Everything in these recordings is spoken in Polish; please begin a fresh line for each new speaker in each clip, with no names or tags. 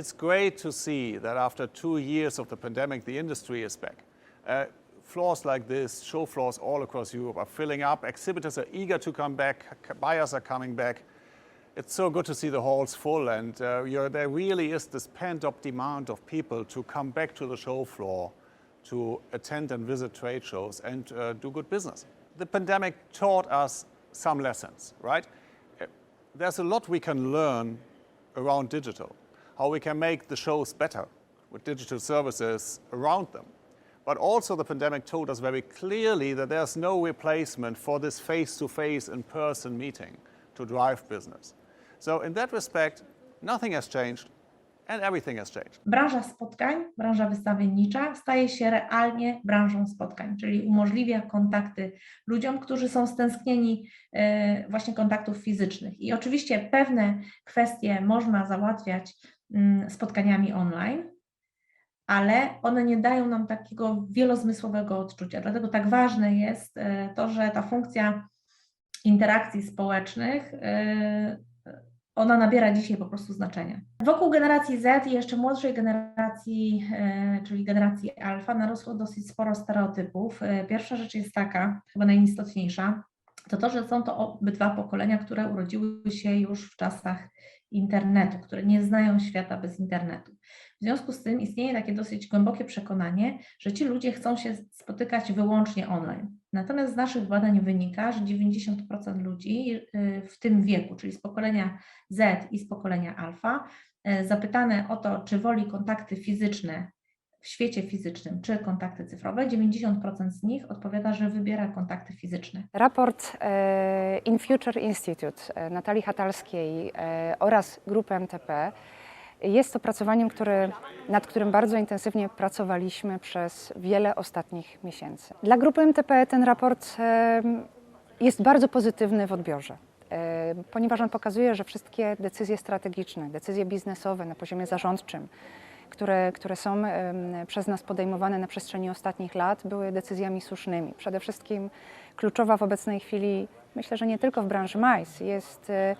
it's great to see that after two years of the pandemic, the industry is back. Uh, floors like this, show floors all across Europe, are filling up. Exhibitors are eager to come back, buyers are coming back. It's so good to see the halls full, and uh, you're, there really is this pent up demand of people to come back to the show floor to attend and visit trade shows and uh, do good business. The pandemic taught us some lessons, right? Uh, There's a lot we can learn around digital, how we can make the shows better with digital services around them. But also, the pandemic told us very clearly that there's no replacement for this face to face, in person meeting to drive business. So, in that respect, nothing has changed
Branża spotkań, branża wystawiennicza staje się realnie branżą spotkań, czyli umożliwia kontakty ludziom, którzy są stęsknieni e, właśnie kontaktów fizycznych. I oczywiście pewne kwestie można załatwiać mm, spotkaniami online, ale one nie dają nam takiego wielozmysłowego odczucia. Dlatego tak ważne jest e, to, że ta funkcja interakcji społecznych e, ona nabiera dzisiaj po prostu znaczenia. Wokół generacji Z i jeszcze młodszej generacji, e, czyli generacji alfa, narosło dosyć sporo stereotypów. E, Pierwsza rzecz jest taka, chyba najistotniejsza, to to, że są to obydwa pokolenia, które urodziły się już w czasach internetu, które nie znają świata bez internetu. W związku z tym istnieje takie dosyć głębokie przekonanie, że ci ludzie chcą się spotykać wyłącznie online. Natomiast z naszych badań wynika, że 90% ludzi y, w tym wieku, czyli z pokolenia Z i z pokolenia alfa, y, zapytane o to, czy woli kontakty fizyczne w świecie fizycznym, czy kontakty cyfrowe, 90% z nich odpowiada, że wybiera kontakty fizyczne.
Raport e, In Future Institute e, Natalii Hatalskiej e, oraz grupy MTP jest opracowaniem, który, nad którym bardzo intensywnie pracowaliśmy przez wiele ostatnich miesięcy. Dla grupy MTP ten raport jest bardzo pozytywny w odbiorze. Ponieważ on pokazuje, że wszystkie decyzje strategiczne, decyzje biznesowe na poziomie zarządczym, które, które są przez nas podejmowane na przestrzeni ostatnich lat, były decyzjami słusznymi. Przede wszystkim kluczowa w obecnej chwili, myślę, że nie tylko w branży MICE, jest e,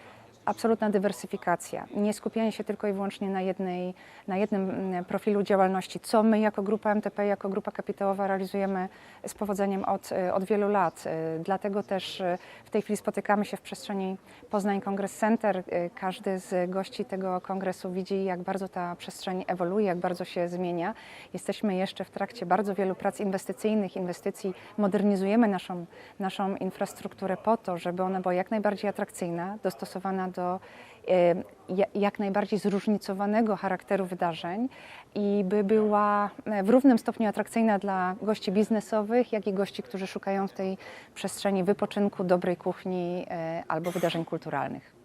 absolutna dywersyfikacja. Nie skupianie się tylko i wyłącznie na, jednej, na jednym mm, profilu działalności, co my jako grupa MTP, jako grupa kapitałowa realizujemy z powodzeniem od, e, od wielu lat. E, Dlatego też e, w tej chwili spotykamy się w przestrzeni Poznań Congress Center. Każdy z gości tego kongresu widzi, jak bardzo ta przestrzeń ewoluuje, jak bardzo się zmienia. Jesteśmy jeszcze w trakcie bardzo wielu prac inwestycyjnych, inwestycji. Modernizujemy naszą, naszą infrastrukturę po to, żeby ona była jak najbardziej atrakcyjna, dostosowana do e, ja- jak najbardziej zróżnicowanego charakteru wydarzeń i by była e, w równym stopniu atrakcyjna dla gości biznesowych, jak i gości, którzy szukają w tej przestrzeni wypoczynku, dobrej kuchni e, albo wydarzeń kulturalnych.